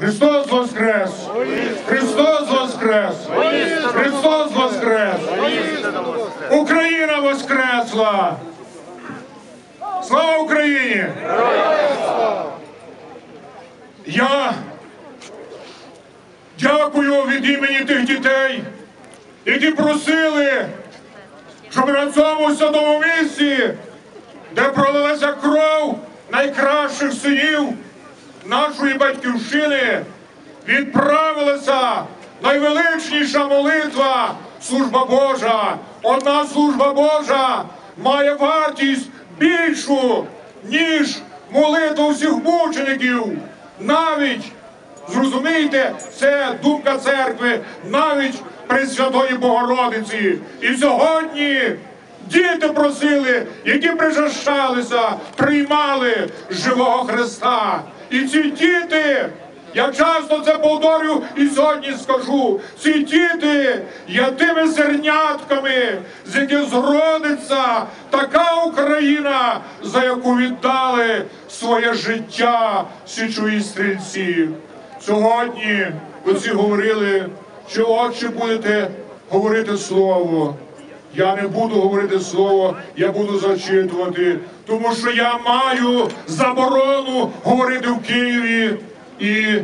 Христос Воскрес! Христос Воскрес! Христос Воскрес! Україна Воскресла! Слава Україні! Я дякую від імені тих дітей, які просили, щоб на цьому святому місці, де пролилася кров найкращих синів нашої батьківщини, відправилася найвеличніша молитва, служба Божа. Одна служба Божа має вартість більшу, ніж молитва всіх мучеників. Навіть Зрозумійте, це думка церкви навіть Пресвятої Богородиці. І сьогодні діти просили, які причащалися, приймали живого Христа. І ці діти, я часто це повторюю і сьогодні скажу, ці діти є тими зернятками, з яких зродиться така Україна, за яку віддали своє життя січові стрільці. Сьогодні ви всі говорили, що отче будете говорити слово. Я не буду говорити слово, я буду зачитувати, тому що я маю заборону говорити в Києві і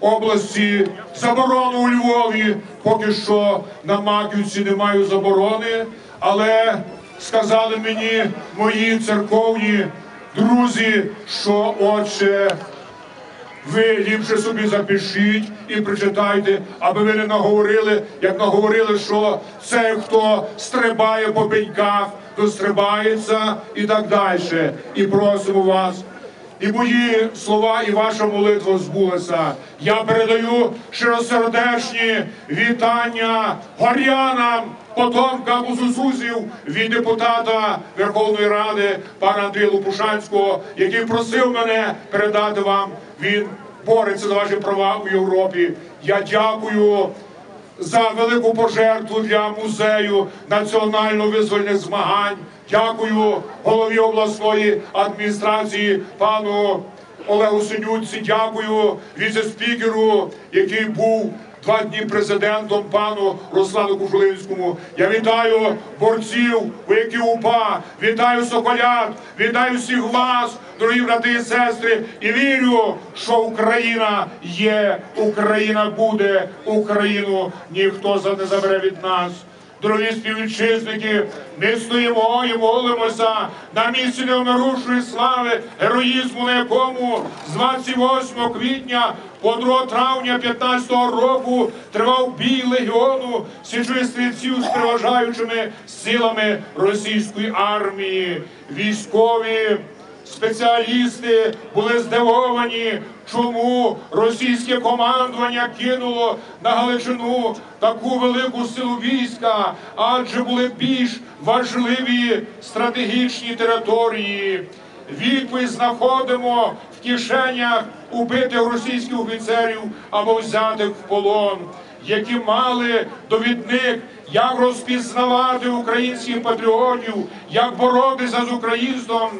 області, заборону у Львові. Поки що на Маківці не маю заборони, але сказали мені мої церковні друзі, що отче. Ви ліпше собі запишіть і прочитайте, аби ви не наговорили, як наговорили, що цей, хто стрибає по пеньках, то стрибається і так далі. І просимо вас. І мої слова, і ваша молитва збулася. Я передаю щиросердечні вітання горянам, потомкам Узусузів від депутата Верховної Ради пана Андрія Лопушанського, який просив мене передати вам. Він бореться за ваші права у Європі. Я дякую за велику пожертву для музею національно-визвольних змагань. Дякую голові обласної адміністрації пану Олегу Синюці. Дякую віце-спікеру, який був два дні президентом пану Руслану Кушулинському. Я вітаю борців, які УПА, вітаю соколят, вітаю всіх вас, дорогі брати і сестри, і вірю, що Україна є, Україна буде, Україну ніхто не забере від нас. Дорогі співвітчизники, ми стоїмо і молимося на місці невмирушої слави, героїзму, на якому з 28 квітня по 2 травня 15 року тривав бій легіону січових стрільців з переважаючими силами російської армії. Військові спеціалісти були здивовані, чому російське командування кинуло на Галичину таку велику силу війська, адже були більш важливі стратегічні території. Відповідь знаходимо в кишенях убитих російських офіцерів або взятих в полон, які мали довідник, як розпізнавати українських патріотів, як боротися з українством,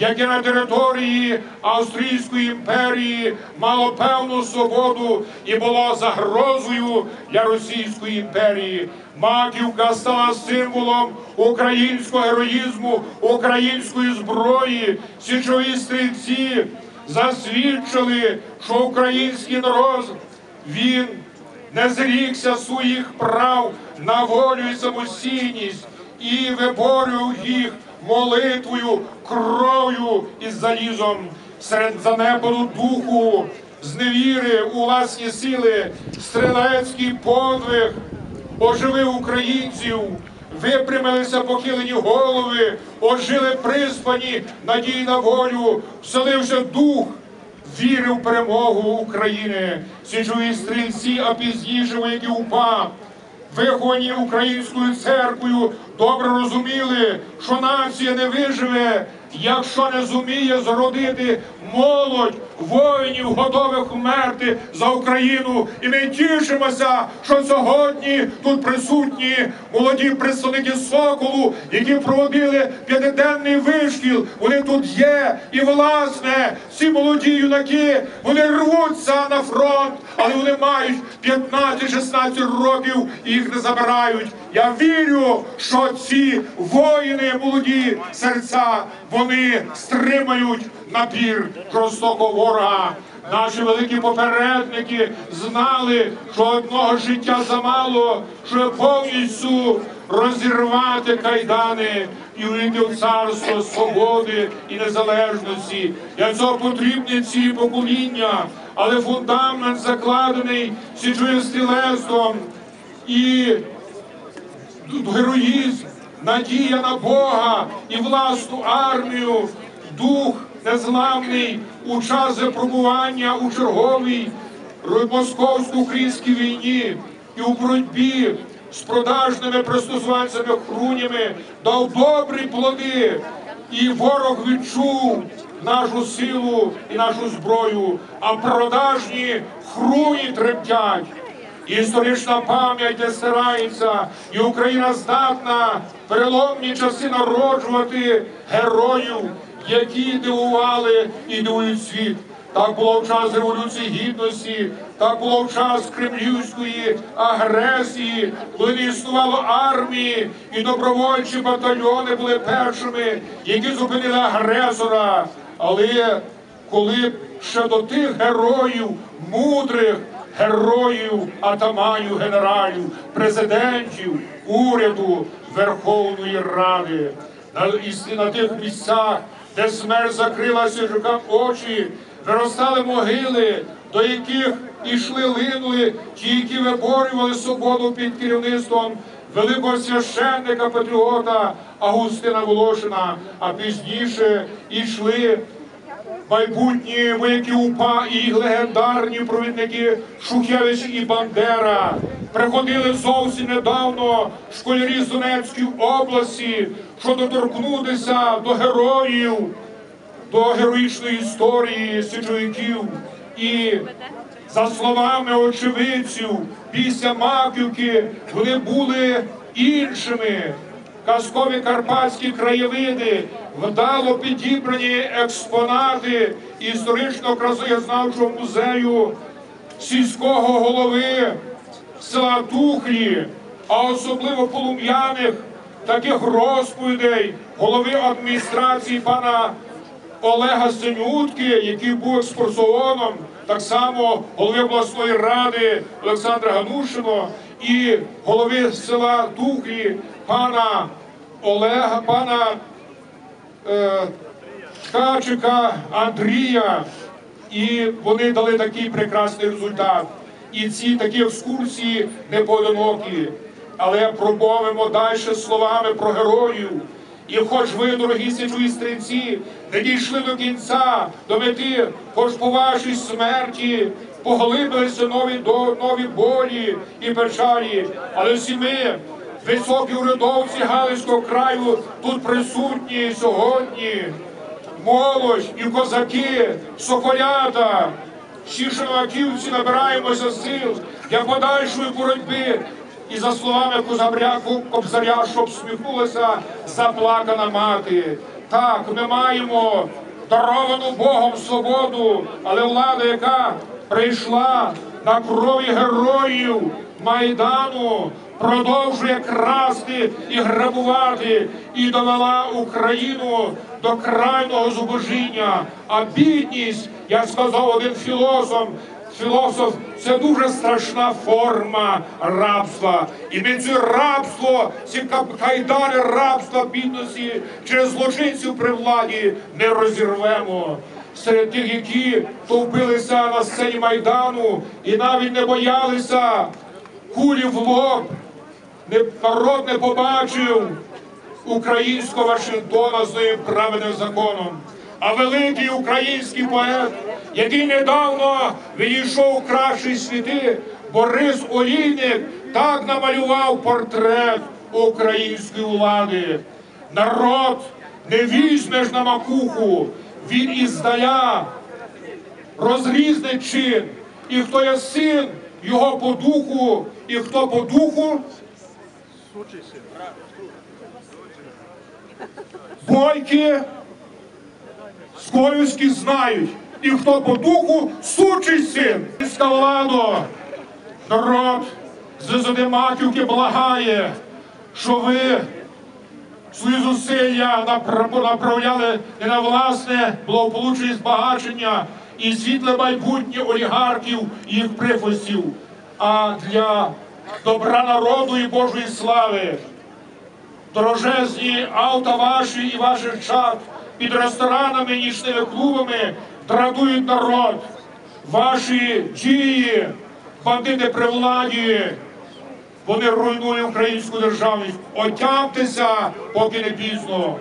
яке на території Австрійської імперії мало певну свободу і було загрозою для Російської імперії. Маківка стала символом українського героїзму, української зброї, січові стрільці засвідчили, що український народ він не зрікся своїх прав на волю і самостійність і виборював їх молитвою, кров'ю і залізом. Серед занепаду духу, зневіри у власні сили, стрілецький подвиг. Оживив українців, випрямилися похилені голови, ожили приспані надії на волю, вселився дух. Віри в перемогу України, січові стрільці, а пізніше вояки УПА, виховані українською церквою, добре розуміли, що нація не виживе, якщо не зуміє зродити молодь воїнів, готових вмерти за Україну. І ми тішимося, що сьогодні тут присутні молоді представники Соколу, які проводили п'ятиденний вишкіл. Вони тут є. І власне ці молоді юнаки вони рвуться на фронт, але вони мають 15-16 років і їх не забирають. Я вірю, що ці воїни, молоді серця, вони стримають напір жорстокого ворога. Наші великі попередники знали, що одного життя замало, щоб повністю розірвати кайдани і увійти в царство свободи і незалежності. Для цього потрібні ці покоління, але фундамент закладений січовим стрілецтвом і героїзм, надія на Бога і власну армію, дух незламний у час випробування у черговій московсько-українській війні і у боротьбі з продажними пристосуванцями хрунями дав добрі плоди, і ворог відчув нашу силу і нашу зброю, а продажні хруні тремтять. Історична пам'ять не стирається, і Україна здатна переломні часи народжувати героїв, які дивували і дивують світ. Так було в час Революції Гідності, так було в час кремлівської агресії, коли не існувало армії, і добровольчі батальйони були першими, які зупинили агресора. Але коли ще до тих героїв мудрих героїв, атаманів, генералів, президентів, уряду, Верховної Ради. На, на тих місцях, де смерть закрила сіжукам очі, виростали могили, до яких ішли линули ті, які виборювали свободу під керівництвом великого священника патріота Агустина Волошина, а пізніше йшли майбутні вояки УПА і їх легендарні провідники Шухевич і Бандера приходили зовсім недавно школярі з Донецької області, щоб доторкнутися до героїв, до героїчної історії січовиків. І за словами очевидців, після Маківки вони були іншими казкові карпатські краєвиди, вдало підібрані експонати історично красоєзнавчого музею сільського голови села Тухлі, а особливо полум'яних таких розповідей голови адміністрації пана Олега Синютки, який був екскурсоводом, так само голови обласної ради Олександра Ганушино і голови села Тухлі пана Олега, пана е, Ткачика Андрія. І вони дали такий прекрасний результат. І ці такі екскурсії не поодинокі, але промовимо далі словами про героїв. І хоч ви, дорогі січові стрільці, не дійшли до кінця, до мети, хоч по вашій смерті поглибилися нові до нові болі і печалі, але всі ми, високі урядовці Галицького краю, тут присутні сьогодні. Молодь і козаки, соколята, всі шановаківці набираємося сил для подальшої боротьби і за словами Козабряку Кобзаря, щоб сміхнулася заплакана мати. Так, ми маємо даровану Богом свободу, але влада, яка прийшла на крові героїв Майдану, продовжує красти і грабувати, і довела Україну до крайнього зубожіння. А бідність, як сказав один філософ, філософ, це дуже страшна форма рабства. І ми це рабство, ці кайдани рабства, бідності через злочинців при владі не розірвемо. Серед тих, які товпилися на сцені Майдану і навіть не боялися кулі в лоб, народ не побачив українського Вашингтона з своїм правильним законом. А великий український поет, який недавно відійшов у кращі світи, Борис Олійник, так намалював портрет української влади. Народ не візьмеш на макуху, він іздаля розрізнить чин. І хто є син, його по духу, і хто по духу. Бойки Сколівські знають, і хто по духу сучий син. Влада, народ з Задимаківки благає, що ви свої зусилля направляли не на власне благополуччя збагачення і світле майбутнє олігархів і їх прихвостів, а для добра народу і Божої слави. Дорожезні авто ваші і ваших чат під ресторанами, нічними клубами дратують народ. Ваші дії, бандити при владі, вони руйнують українську державність. Отямтеся, поки не пізно.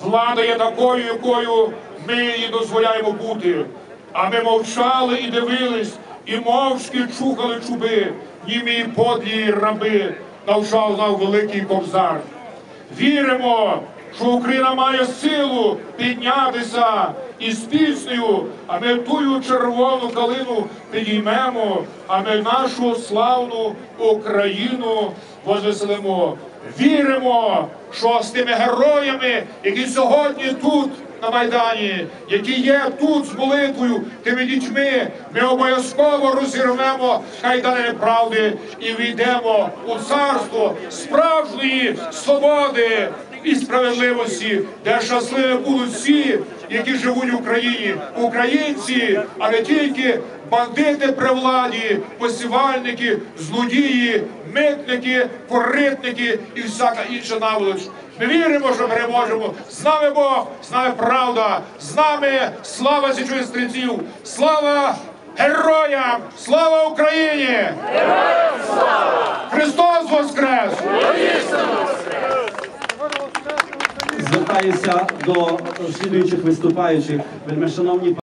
Влада є такою, якою ми її дозволяємо бути. А ми мовчали і дивились, і мовчки чухали чуби, німі подлі раби, навчав нам великий кобзар. Віримо, що Україна має силу піднятися із піснею, а ми тую червону калину підіймемо, а ми нашу славну Україну возвеселимо. Віримо, що з тими героями, які сьогодні тут. На Майдані, які є тут з молитвою, тими дітьми, ми обов'язково розірвемо кайдани неправди і війдемо у царство справжньої свободи і справедливості, де щасливі будуть всі, які живуть в Україні, українці, а не тільки бандити при владі, посівальники, злодії, митники, коритники і всяка інша наволоч. Ми віримо, що переможемо. З нами Бог, з нами правда, з нами слава січових стрільців, слава героям, слава Україні! Героям слава! Христос Воскрес! Звертаюся до слідуючих виступаючих. Вельмишановні